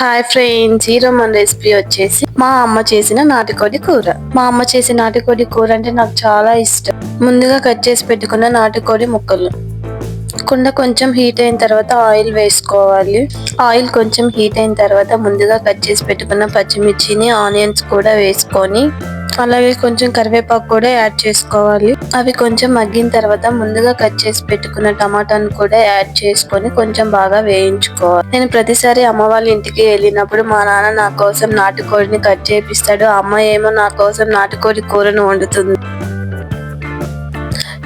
Hi friends ఈరోజు మన recipe వచ్చేసి మా అమ్మ చేసిన నాటుకోడి కూర. మా అమ్మ చేసిన నాటుకోడి కూర అంటే నాకు చాలా ఇష్టం. ముందుగా కట్ చేసి పెట్టుకున్న నాటుకోడి ముక్కలు. కుండ కొంచెం హీట్ అయిన తర్వాత ఆయిల్ వేసుకోవాలి. ఆయిల్ కొంచెం హీట్ అయిన తర్వాత ముందుగా కట్ చేసి పెట్టుకున్న పచ్చిమిర్చిని ఆనియన్స్ కూడా వేసుకొని అలాగే కొంచెం కరివేపాకు కూడా యాడ్ చేసుకోవాలి. అవి కొంచెం మగ్గిన తర్వాత ముందుగా కట్ చేసి పెట్టుకున్న టమాటాను కూడా యాడ్ చేసుకొని కొంచెం బాగా వేయించుకోవాలి. నేను ప్రతిసారి అమ్మ వాళ్ళ ఇంటికి వెళ్ళినప్పుడు మా నాన్న నా కోసం నాటుకోడిని కట్ చేపిస్తాడు. అమ్మ ఏమో నా కోసం నాటుకోడి కూరను వండుతుంది.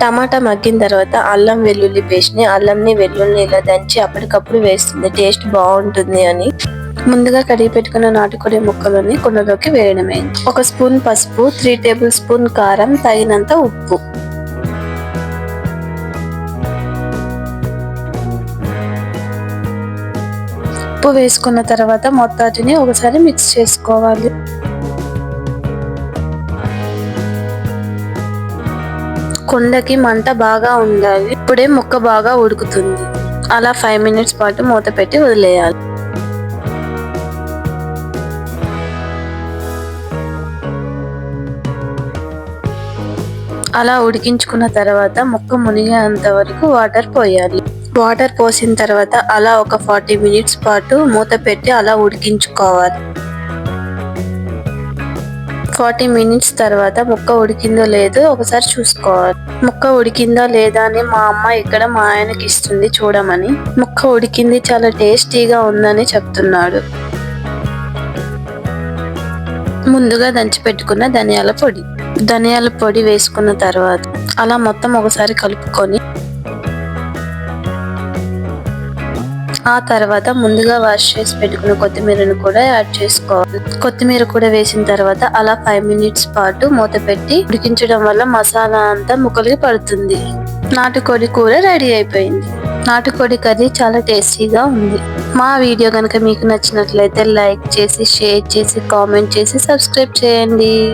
టమాటా మగ్గిన తర్వాత అల్లం వెల్లుల్లి పేస్ట్ని అల్లంని వెల్లుల్ని ఇలా దంచి అప్పటికప్పుడు వేస్తుంది. టేస్ట్ బాగుంటుంది అని. ముందుగా కడిగి పెట్టుకున్న నాటుకోడి ముక్కలని కుండలోకి వేయడమే ఒక స్పూన్ పసుపు త్రీ టేబుల్ స్పూన్ కారం తగినంత ఉప్పు. ఉప్పు వేసుకున్న తర్వాత మొత్తాటిని ఒకసారి మిక్స్ చేసుకోవాలి. కుండకి మంట బాగా ఉండాలి. ఇప్పుడే ముక్క బాగా ఉడుకుతుంది. అలా ఫైవ్ మినిట్స్ పాటు మూత పెట్టి వదిలేయాలి. అలా ఉడికించుకున్న తర్వాత ముక్క మునిగేంత వరకు వాటర్ పోయాలి. వాటర్ పోసిన తర్వాత అలా ఒక ఫార్టీ మినిట్స్ పాటు మూత పెట్టి అలా ఉడికించుకోవాలి. ఫార్టీ మినిట్స్ తర్వాత ముక్క ఉడికిందో లేదో ఒకసారి చూసుకోవాలి. ముక్క ఉడికిందా లేదా అని మా అమ్మ ఇక్కడ మా ఆయనకి ఇస్తుంది చూడమని. ముక్క ఉడికింది చాలా టేస్టీగా ఉందని చెప్తున్నాడు. ముందుగా దంచి పెట్టుకున్న ధనియాల పొడి. ధనియాల పొడి వేసుకున్న తర్వాత అలా మొత్తం ఒకసారి కలుపుకొని ఆ తర్వాత ముందుగా వాష్ చేసి పెట్టుకున్న కొత్తిమీరను కూడా యాడ్ చేసుకోవాలి. కొత్తిమీర కూడా వేసిన తర్వాత అలా ఫైవ్ మినిట్స్ పాటు మూత పెట్టి ఉడికించడం వల్ల మసాలా అంతా ముక్కలకి పడుతుంది. నాటుకోడి కూర రెడీ అయిపోయింది. నాటుకోడి కర్రీ చాలా టేస్టీగా ఉంది. మా వీడియో కనుక మీకు నచ్చినట్లయితే లైక్ చేసి షేర్ చేసి కామెంట్ చేసి సబ్స్క్రైబ్ చేయండి.